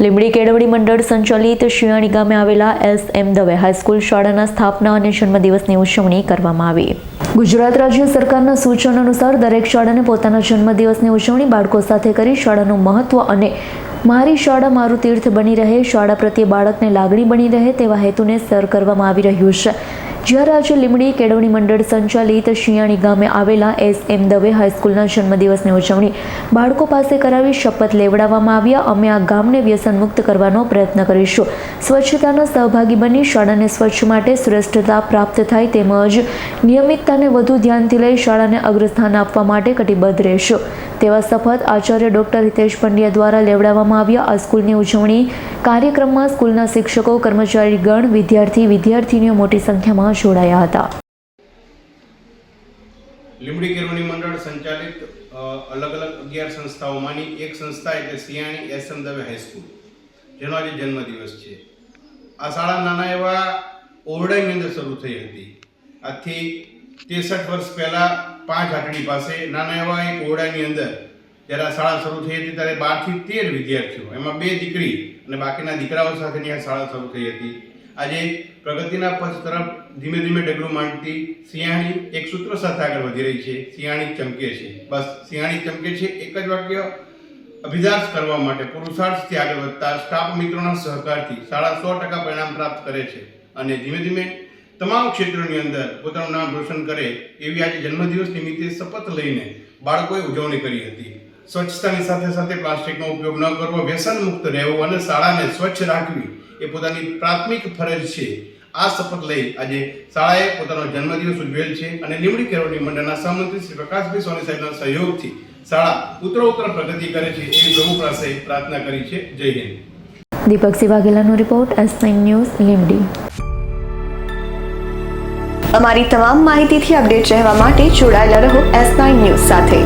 લીંબડી કેળવણી મંડળ સંચાલિત શિયાણી ગામે આવેલા એસ એમ દવે હાઈસ્કૂલ શાળાના સ્થાપના અને જન્મદિવસની ઉજવણી કરવામાં આવી. ગુજરાત રાજ્ય સરકારના સૂચન અનુસાર દરેક શાળાને પોતાના જન્મદિવસની ઉજવણી બાળકો સાથે કરી શાળાનું મહત્વ અને મારી શાળા મારું તીર્થ બની રહે, શાળા પ્રત્યે બાળકને લાગણી બની રહે તેવા હેતુને સર કરવામાં આવી રહ્યું છે. જ્યારે આજે લીમડી કેળવણી મંડળ સંચાલિત શિયાણી ગામે આવેલા એસ એમ દવે હાઈસ્કૂલના જન્મદિવસની ઉજવણી બાળકો પાસે કરાવી શપથ લેવડાવવામાં આવ્યા. અમે આ ગામને વ્યસન મુક્ત કરવાનો પ્રયત્ન કરીશું. સ્વચ્છતાના સહભાગી બની શાળાને સ્વચ્છ માટે શ્રેષ્ઠતા પ્રાપ્ત થાય તેમજ નિયમિતતાને વધુ ધ્યાનથી લઈ શાળાને અગ્રસ્થાન આપવા માટે કટિબદ્ધ રહેશું. તેવા શપથ આચાર્ય ડોક્ટર હિતેશ પંડ્યા દ્વારા લેવડાવવામાં આવ્યા. આ સ્કૂલની ઉજવણી કાર્યક્રમમાં સ્કૂલના શિક્ષકો, કર્મચારીગણ, વિદ્યાર્થી, વિદ્યાર્થીનીઓ મોટી સંખ્યામાં જોડાયા હતા. લીંબડી કેળવણી મંડળ સંચાલિત અલગ અલગ અગિયાર સંસ્થાઓમાંની એક સંસ્થા એટલે Siyani S M Dave high school જેનો આજે જન્મદિવસ છે. આ શાળા નાના એવા ઓરડાની અંદર શરૂ થઈ હતી. આજથી ત્રેસઠ વર્ષ પહેલા પાંચ આટડી પાસે નાના એવા એક ઓરડાની અંદર જ્યારે આ શાળા શરૂ થઈ હતી ત્યારે બારથી તેર વિદ્યાર્થીઓ, એમાં બે દીકરી અને બાકીના દીકરાઓ સાથેની આ શાળા શરૂ થઈ હતી. આજે પ્રગતિના પથ તરફ ધીમે ધીમે ડગલું માંડતી સિંહાણી એક સૂત્ર સાથે આગળ વધી રહી છે. સિંહાણી ચમકે છે. બસ સિંહાણી ચમકે છે એક જ વાક્ય. અભિદાસ કરવા માટે પુરુષાર્થથી આગળ વધતા સ્ટાફ મિત્રોના સહકારથી શાળા સો ટકા પરિણામ પ્રાપ્ત કરે છે અને ધીમે ધીમે તમામ ક્ષેત્રોની અંદર પોતાનું નામ રોશન કરે એવી આજે જન્મદિવસ નિમિત્તે શપથ લઈને બાળકોએ ઉજવણી કરી હતી. સ્વચ્છતાની સાથે સાથે પ્લાસ્ટિકનો ઉપયોગ ન કરવો વ્યસન મુક્ત રહેવું અને શાળાને સ્વચ્છ રાખવી એ પોતાની પ્રાથમિક ફરજ છે. આ શપથ લઈ આજે શાળાએ પોતાનો જન્મદિવસ ઉજવેલ છે અને લીમડી કેળવણી મંડળના સહમંત્રી શ્રી પ્રકાશભાઈ સોની સાહેબના સહયોગથી શાળા ઉત્તરોત્તર પ્રગતિ કરે છે એવી પ્રભુ પાસે પ્રાર્થના કરી છે. જય હિન્દ. દીપકસિંહ વાઘેલાનો રિપોર્ટ એસ ન્યૂઝ, લીંબડી. અમારી તમામ માહિતીથી અપડેટ રહેવા માટે જોડાયેલા રહો એસ ન્યૂઝ સાથે.